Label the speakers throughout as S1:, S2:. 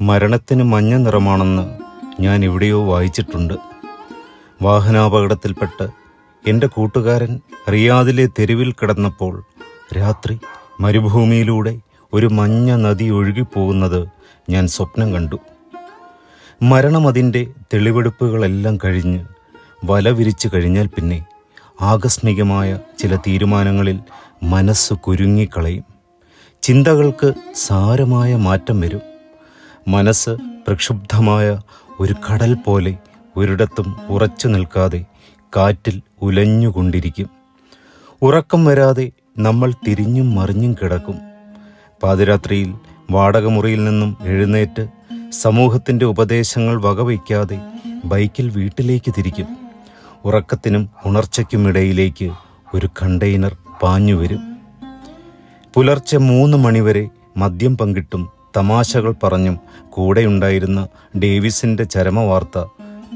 S1: മരണത്തിന് മഞ്ഞ നിറമാണെന്ന് ഞാൻ എവിടെയോ വായിച്ചിട്ടുണ്ട്. വാഹനാപകടത്തിൽപ്പെട്ട് എന്റെ കൂട്ടുകാരൻ റിയാദിലെ തെരുവിൽ കിടന്നപ്പോൾ രാത്രി മരുഭൂമിയിലൂടെ ഒരു മഞ്ഞ നദി ഒഴുകിപ്പോകുന്നത് ഞാൻ സ്വപ്നം കണ്ടു. മരണം അതിന്റെ തെളിവെടുപ്പുകളെല്ലാം കഴിഞ്ഞ് വല വിരിച്ചു കഴിഞ്ഞാൽ പിന്നെ ആകസ്മികമായ ചില തീരുമാനങ്ങളിൽ മനസ്സ് കുരുങ്ങിക്കളയും. ചിന്തകൾക്ക് സാരമായ മാറ്റം വരും. മനസ്സ് പ്രക്ഷുബ്ധമായ ഒരു കടൽ പോലെ ഒരിടത്തും ഉറച്ചു നിൽക്കാതെ കാറ്റിൽ ഉലഞ്ഞുകൊണ്ടിരിക്കും. ഉറക്കം വരാതെ നമ്മൾ തിരിഞ്ഞും മറിഞ്ഞും കിടക്കും. പാതിരാത്രിയിൽ വാടകമുറിയിൽ നിന്നും എഴുന്നേറ്റ് സമൂഹത്തിന്റെ ഉപദേശങ്ങൾ വകവയ്ക്കാതെ ബൈക്കിൽ വീട്ടിലേക്ക് തിരിക്കും. ഉറക്കത്തിനും ഉണർച്ചയ്ക്കുമിടയിലേക്ക് ഒരു കണ്ടെയ്നർ പാഞ്ഞുവരും പുലർച്ചെ മൂന്ന് മണിവരെ മദ്യം പങ്കിട്ടും തമാശകൾ പറഞ്ഞും കൂടെയുണ്ടായിരുന്ന ഡേവിസിന്റെ ചരമവാർത്ത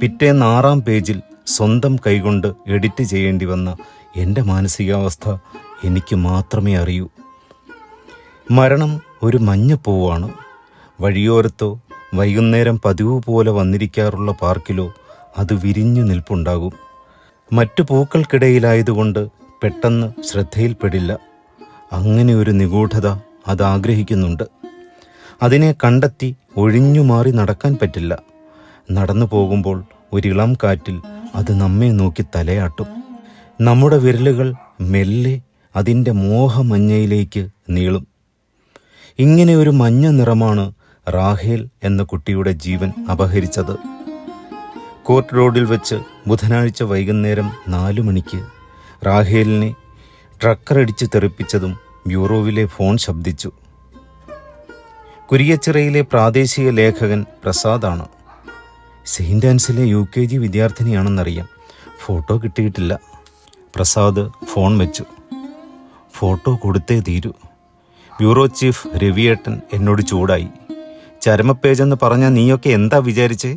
S1: പിറ്റേന്ന് ആറാം പേജിൽ സ്വന്തം കൈകൊണ്ട് എഡിറ്റ് ചെയ്യേണ്ടി വന്ന എന്റെ മാനസികാവസ്ഥ എനിക്ക് മാത്രമേ അറിയൂ. മരണം ഒരു മഞ്ഞപ്പൂവാണ് വഴിയോരത്തോ വൈകുന്നേരം പതിവ് പോലെ വന്നിരിക്കാറുള്ള പാർക്കിലോ അത് വിരിഞ്ഞു നിൽപ്പുണ്ടാകും. മറ്റു പൂക്കൾക്കിടയിലായതുകൊണ്ട് പെട്ടെന്ന് ശ്രദ്ധയിൽപ്പെടില്ല. അങ്ങനെ ഒരു നിഗൂഢത അത് ആഗ്രഹിക്കുന്നുണ്ട്. അതിനെ കണ്ടെത്തി ഒഴിഞ്ഞു മാറി നടക്കാൻ പറ്റില്ല. നടന്നു പോകുമ്പോൾ ഒരിളം കാറ്റിൽ അത് നമ്മെ നോക്കി തലയാട്ടും. നമ്മുടെ വിരലുകൾ മെല്ലെ അതിന്റെ മോഹമഞ്ഞയിലേക്ക് നീളും. ഇങ്ങനെ ഒരു മഞ്ഞ നിറമാണ് റാഹേൽ എന്ന കുട്ടിയുടെ ജീവൻ അപഹരിച്ചത്. കോർട്ട് റോഡിൽ വെച്ച് ബുധനാഴ്ച വൈകുന്നേരം നാലു മണിക്ക് റാഹേലിനെ ട്രക്കറടിച്ച് തെറിപ്പിച്ചതും ബ്യൂറോവിലെ ഫോൺ ശബ്ദിച്ചു. കുരിയച്ചിറയിലെ പ്രാദേശിക ലേഖകൻ പ്രസാദാണ്. സെയിന്റ് ആൻസിലെ യു കെ ജി വിദ്യാർത്ഥിനിയാണെന്നറിയാം. ഫോട്ടോ കിട്ടിയിട്ടില്ല. പ്രസാദ് ഫോൺ വെച്ചു. ഫോട്ടോ കൊടുത്തേ തീരൂ. ബ്യൂറോ ചീഫ് രവിയേട്ടൻ എന്നോട് ചൂടായി. ചരമപ്പേജെന്ന് പറഞ്ഞാൽ നീയൊക്കെ എന്താ വിചാരിച്ചേ?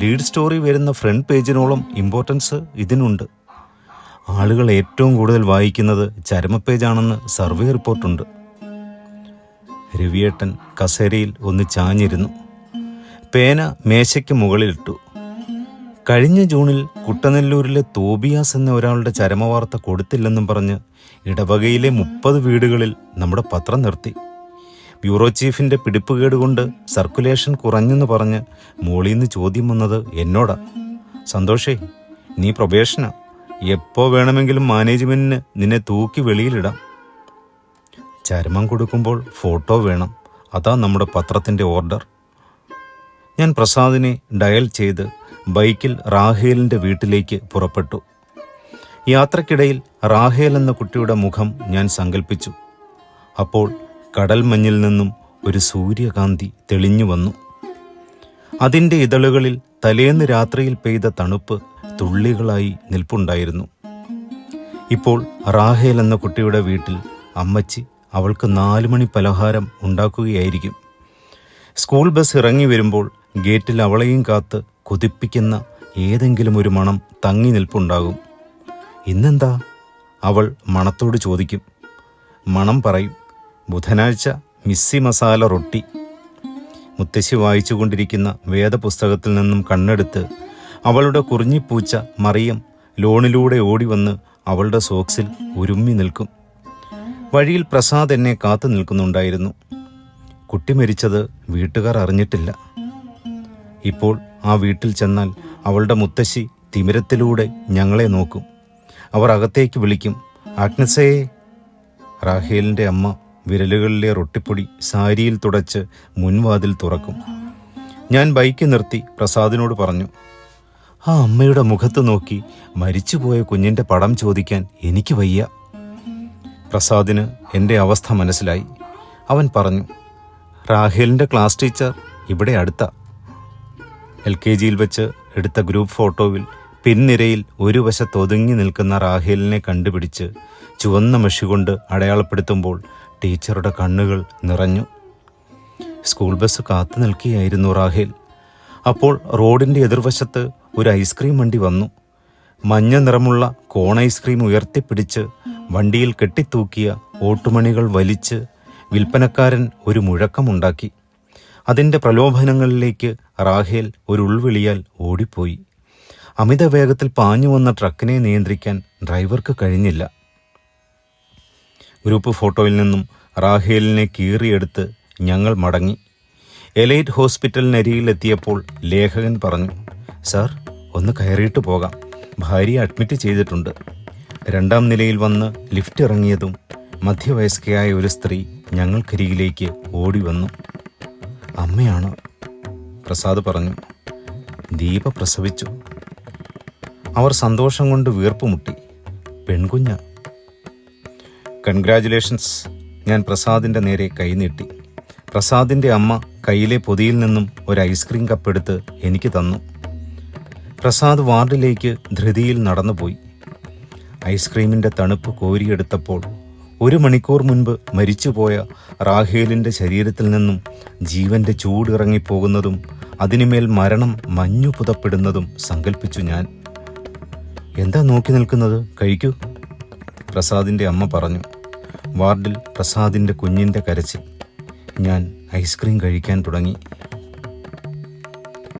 S1: ലീഡ് സ്റ്റോറി വരുന്ന ഫ്രണ്ട് പേജിനോളം ഇമ്പോർട്ടൻസ് ഇതിനുണ്ട്. ആളുകൾ ഏറ്റവും കൂടുതൽ വായിക്കുന്നത് ചരമപ്പേജാണെന്ന് സർവേ റിപ്പോർട്ടുണ്ട്. രവിയേട്ടൻ കസേരയിൽ ഒന്ന് ചാഞ്ഞിരുന്നു. പേന മേശയ്ക്ക് മുകളിലിട്ടു. കഴിഞ്ഞ ജൂണിൽ കുട്ടനെല്ലൂരിലെ തോബിയാസ് എന്ന ഒരാളുടെ ചരമവാർത്ത കൊടുത്തില്ലെന്നും പറഞ്ഞ് ഇടവകയിലെ മുപ്പത് വീടുകളിൽ നമ്മുടെ പത്രം നിർത്തി. ബ്യൂറോ ചീഫിന്റെ പിടിപ്പുകേട് കൊണ്ട് സർക്കുലേഷൻ കുറഞ്ഞെന്ന് പറഞ്ഞ് മോളിന്ന് ചോദ്യം വന്നത് എന്നോടാ. സന്തോഷേ നീ പ്രൊബേഷനാ. എപ്പോൾ വേണമെങ്കിലും മാനേജ്മെന്റിന് നിന്നെ തൂക്കി വെളിയിലിടാം. ചരമം കൊടുക്കുമ്പോൾ ഫോട്ടോ വേണം. അതാ നമ്മുടെ പത്രത്തിന്റെ ഓർഡർ. ഞാൻ പ്രസാദിനെ ഡയൽ ചെയ്ത് ബൈക്കിൽ റാഹേലിന്റെ വീട്ടിലേക്ക് പുറപ്പെട്ടു. യാത്രക്കിടയിൽ റാഹേൽ എന്ന കുട്ടിയുടെ മുഖം ഞാൻ സങ്കല്പിച്ചു അപ്പോൾ കടൽ മഞ്ഞിൽ നിന്നും ഒരു സൂര്യകാന്തി തെളിഞ്ഞു വന്നു. അതിന്റെ ഇതളുകളിൽ തലേന്ന് രാത്രിയിൽ പെയ്ത തണുപ്പ് തുള്ളികളായി നിൽപ്പുണ്ടായിരുന്നു. ഇപ്പോൾ റാഹേൽ എന്ന കുട്ടിയുടെ വീട്ടിൽ അമ്മച്ചി അവൾക്ക് നാലു മണി പലഹാരം ഉണ്ടാക്കുകയായിരിക്കും. സ്കൂൾ ബസ് ഇറങ്ങി വരുമ്പോൾ ഗേറ്റിൽ അവളെയും കാത്ത് കൊതിപ്പിക്കുന്ന ഏതെങ്കിലും ഒരു മണം തങ്ങി നിൽപ്പുണ്ടാകും. ഇന്നെന്താ? അവൾ മണത്തോട് ചോദിക്കും. മണം പറയും ബുധനാഴ്ച മിസ്സി മസാല റൊട്ടി. മുത്തശ്ശി വായിച്ചുകൊണ്ടിരിക്കുന്ന വേദപുസ്തകത്തിൽ നിന്നും കണ്ണെടുത്ത് അവളുടെ കുറിഞ്ഞിപ്പൂച്ച മറിയം ലോണിലൂടെ ഓടിവന്ന് അവളുടെ സോക്സിൽ ഉരുമ്മി നിൽക്കും. വഴിയിൽ പ്രസാദ് എന്നെ കാത്തു നിൽക്കുന്നുണ്ടായിരുന്നു. കുട്ടി മരിച്ചത് വീട്ടുകാർ അറിഞ്ഞിട്ടില്ല. ഇപ്പോൾ ആ വീട്ടിൽ ചെന്നാൽ അവളുടെ മുത്തശ്ശി തിമിരത്തിലൂടെ ഞങ്ങളെ നോക്കും. അവർ അകത്തേക്ക് വിളിക്കും ആഗ്നസയെ റാഹേലിന്റെ അമ്മ വിരലുകളിലെ റൊട്ടിപ്പൊടി സാരിയിൽ തുടച്ച് മുൻവാതിൽ തുറക്കും. ഞാൻ ബൈക്ക് നിർത്തി പ്രസാദിനോട് പറഞ്ഞു ആ അമ്മയുടെ മുഖത്ത് നോക്കി മരിച്ചുപോയ കുഞ്ഞിന്റെ പടം ചോദിക്കാൻ എനിക്ക് വയ്യ. പ്രസാദിന് എന്റെ അവസ്ഥ മനസ്സിലായി. അവൻ പറഞ്ഞു റാഹേലിന്റെ ക്ലാസ് ടീച്ചർ ഇവിടെ അടുത്ത. എൽ കെ ജിയിൽ വെച്ച് എടുത്ത ഗ്രൂപ്പ് ഫോട്ടോയിൽ പിൻനിരയിൽ ഒരു വശത്ത് ഒതുങ്ങി നിൽക്കുന്ന റാഹേലിനെ കണ്ടുപിടിച്ച് ചുവന്ന മഷി കൊണ്ട് അടയാളപ്പെടുത്തുമ്പോൾ ടീച്ചറുടെ കണ്ണുകൾ നിറഞ്ഞു. സ്കൂൾ ബസ് കാത്തു നിൽക്കുകയായിരുന്നു റാഹേൽ അപ്പോൾ റോഡിന്റെ എതിർവശത്ത് ഒരു ഐസ്ക്രീം വണ്ടി വന്നു. മഞ്ഞ നിറമുള്ള കോൺ ഐസ്ക്രീം ഉയർത്തിപ്പിടിച്ച് വണ്ടിയിൽ കെട്ടിത്തൂക്കിയ ഓട്ടുമണികൾ വലിച്ച് വിൽപ്പനക്കാരൻ ഒരു മുഴക്കമുണ്ടാക്കി. അതിന്റെ പ്രലോഭനങ്ങളിലേക്ക് റാഹേൽ ഒരു ഉൾവിളിയാൽ ഓടിപ്പോയി. അമിത വേഗത്തിൽ പാഞ്ഞു വന്ന ട്രക്കിനെ നിയന്ത്രിക്കാൻ ഡ്രൈവർക്ക് കഴിഞ്ഞില്ല. ഗ്രൂപ്പ് ഫോട്ടോയിൽ നിന്നും റാഹേലിനെ കീറിയെടുത്ത് ഞങ്ങൾ മടങ്ങി. എലൈറ്റ് ഹോസ്പിറ്റലിനരികിലെത്തിയപ്പോൾ ലേഖകൻ പറഞ്ഞു സാർ ഒന്ന് കയറിയിട്ട് പോകാം. ഭാര്യയെ അഡ്മിറ്റ് ചെയ്തിട്ടുണ്ട്. രണ്ടാം നിലയിൽ വന്ന് ലിഫ്റ്റ് ഇറങ്ങിയതും മധ്യവയസ്കയായ ഒരു സ്ത്രീ ഞങ്ങൾക്കരികിലേക്ക് ഓടി വന്നു. അമ്മയാണ്. പ്രസാദ് പറഞ്ഞു. ദീപ പ്രസവിച്ചു. അവർ സന്തോഷം കൊണ്ട് വീർപ്പുമുട്ടി പെൺകുഞ്ഞ. കൺഗ്രാജുലേഷൻസ് ഞാൻ പ്രസാദിന്റെ നേരെ കൈനീട്ടി പ്രസാദിന്റെ അമ്മ കയ്യിലെ പൊതിയിൽ നിന്നും ഒരു ഐസ്ക്രീം കപ്പെടുത്ത് എനിക്ക് തന്നു. പ്രസാദ് വാർഡിലേക്ക് ധൃതിയിൽ നടന്നുപോയി. ഐസ്ക്രീമിന്റെ തണുപ്പ് കോരിയെടുത്തപ്പോൾ ഒരു മണിക്കൂർ മുൻപ് മരിച്ചുപോയ റാഹേലിന്റെ ശരീരത്തിൽ നിന്നും ജീവന്റെ ചൂടിറങ്ങിപ്പോകുന്നതും അതിനുമേൽ മരണം മഞ്ഞു പുതപ്പെടുന്നതും സങ്കല്പിച്ചു ഞാൻ. എന്താ നോക്കി നിൽക്കുന്നത്? കഴിക്കൂ. പ്രസാദിന്റെ അമ്മ പറഞ്ഞു. വാർഡിൽ പ്രസാദിന്റെ കുഞ്ഞിന്റെ കരച്ചിൽ. ഞാൻ ഐസ്ക്രീം കഴിക്കാൻ തുടങ്ങി.